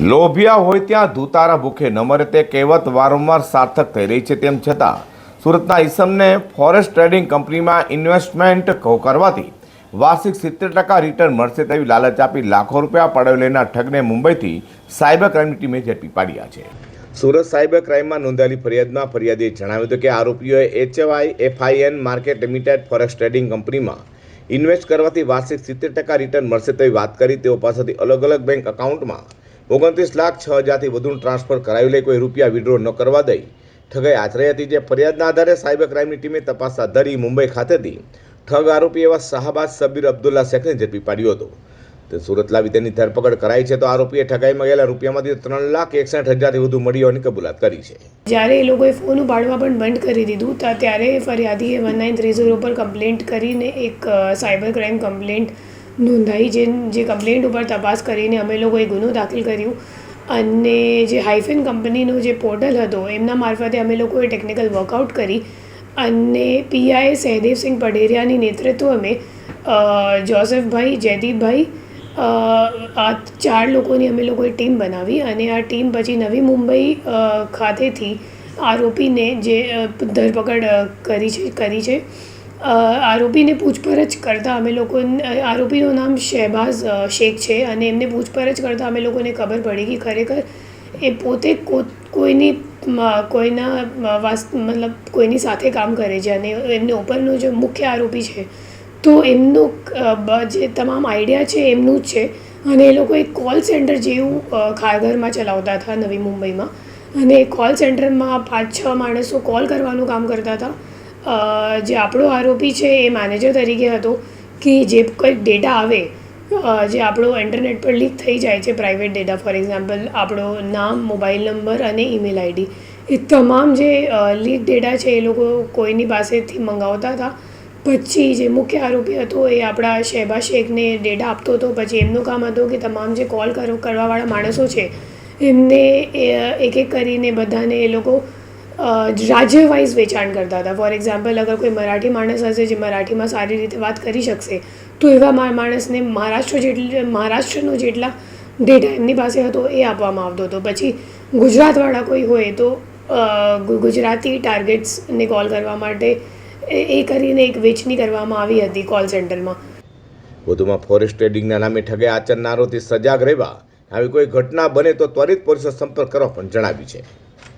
લોભિયા હોય ત્યાં ધૂતારા ભૂખે ન મરે તે કહેવત વારંવાર સાર્થક થઈ રહી છે તેમ છતાં સુરતના ઈસમને ફોરેસ્ટ ટ્રેડિંગ કંપનીમાં ઇન્વેસ્ટમેન્ટ કરવાથી વાર્ષિક સિત્તેર ટકા રિટર્ન મળશે તેવી લાલચ આપી લાખો રૂપિયા પડાવી લેનાર ઠગને મુંબઈથી સાયબર ક્રાઇમની ટીમે ઝડપી પાડ્યા છે. સુરત સાયબર ક્રાઇમમાં નોંધાયેલી ફરિયાદમાં ફરિયાદીએ જણાવ્યું હતું કે આરોપીઓએ H A Y F I N market limited forest trading કંપનીમાં ઇન્વેસ્ટ કરવાથી વાર્ષિક સિત્તેર ટકા રિટર્ન મળશે તેવી વાત કરી. તેઓ પાસેથી અલગ અલગ બેંક એકાઉન્ટમાં ઓગણત્રીસ લાખ છ હજારથી વધુનું ટ્રાન્સફર કરાવી લઈ કોઈ રૂપિયા વિડ્રો ન કરવા દઈ. ઠગાઈ આચરાઈ હતી જે ફરિયાદના આધારે સાયબર ક્રાઇમની ટીમે તપાસ હાથ ધરી મુંબઈ ખાતેથી ઠગ આરોપી એવા શાહબાદ સબીર અબ્દુલ્લા શેખને ઝડપી પાડ્યો હતો. તે સુરત લાવી તેની ધરપકડ કરાઈ છે તો આરોપીએ ઠગાઈમાં ગયેલા રૂપિયામાંથી ત્રણ લાખ એકસઠ હજારથી વધુ મળી હોવાની કબૂલાત કરી છે. જ્યારે એ લોકોએ ફોન ઉપાડવા પણ બંધ કરી દીધું ત્યારે ફરિયાદીએ વન નાઇન થ્રી ઝીરો પર કમ્પ્લેન્ટ કરીને એક સાયબર ક્રાઇમ કમ્પ્લેન્ટ નોંધાઈ જે જે કમ્પ્લેન્ટ ઉપર તપાસ કરીને અમે લોકોએ ગુનો દાખલ કર્યું. અને જે હાઇફેન કંપનીનો જે પોર્ટલ હતો, એમના મારફતે અમે લોકોએ ટેકનિકલ વર્કઆઉટ કરી. અને પીઆઈ સહદેવસિંહ પઢેરિયાની નેતૃત્વમાં જોસેફભાઈ જયદીપભાઈ આ ચાર લોકોની અમે લોકોએ ટીમ બનાવી. અને આ ટીમ પછી નવી મુંબઈ ખાતેથી આરોપીને જે ધરપકડ કરી છે કરી છે. આરોપીને પૂછપરછ કરતાં અમે લોકો આરોપીનું નામ શહેબાઝ શેખ છે અને એમને પૂછપરછ કરતાં અમે લોકોને ખબર પડી કે ખરેખર એ પોતે કોઈની કોઈના મતલબ કોઈની સાથે કામ કરે છે અને એમને ઉપરનો જે મુખ્ય આરોપી છે, તો એમનું જે તમામ આઈડિયા છે એમનું જ છે અને એ લોકો એક કોલ સેન્ટર જેવું ખારઘરમાં ચલાવતા હતા નવી મુંબઈમાં અને કોલ સેન્ટરમાં પાંચ છ માણસો કોલ કરવાનું કામ કરતા હતા જે આપણો આરોપી છે એ મેનેજર તરીકે હતો કે જે કંઈક ડેટા આવે જે આપણો ઇન્ટરનેટ પર લીક થઈ જાય છે પ્રાઇવેટ ડેટા ફોર એક્ઝામ્પલ આપણો નામ મોબાઈલ નંબર અને ઈમેલ આઈડી એ તમામ જે લીક ડેટા છે એ લોકો કોઈની પાસેથી મંગાવતા હતા. પછી જે મુખ્ય આરોપી હતો એ આપણા શહેબા શેખને ડેટા આપતો હતો. પછી એમનું કામ હતું કે તમામ જે કોલ કરો, કરવાવાળા માણસો છે, એમને એક એક કરીને બધાને એ લોકો રાજ્ય વાઇઝ વેચાણ કરતા હતા. ફોર એક્ઝામ્પલ અગર કોઈ મરાઠી માણસ હશે જે મરાઠીમાં સારી રીતે વાત કરી શકશે, તો એવા માણસને મહારાષ્ટ્ર જેટલી, મહારાષ્ટ્રનો જેટલા ડેટા એમની પાસે હતો એ આપવામાં આવતો હતો. પછી ગુજરાતવાળા કોઈ હોય તો ગુજરાતી ટાર્ગેટ્સને કોલ કરવા માટે એ કરીને એક વેચણી કરવામાં આવી હતી કોલ સેન્ટરમાં વધુમાં ફોરેસ્ટ ટ્રેડિંગના નામે ઠગે આચરનારોથી સજાગ રહેવા આવી કોઈ ઘટના બને તો ત્વરિત પોલીસનો સંપર્ક કરવા પણ જણાવ્યું છે.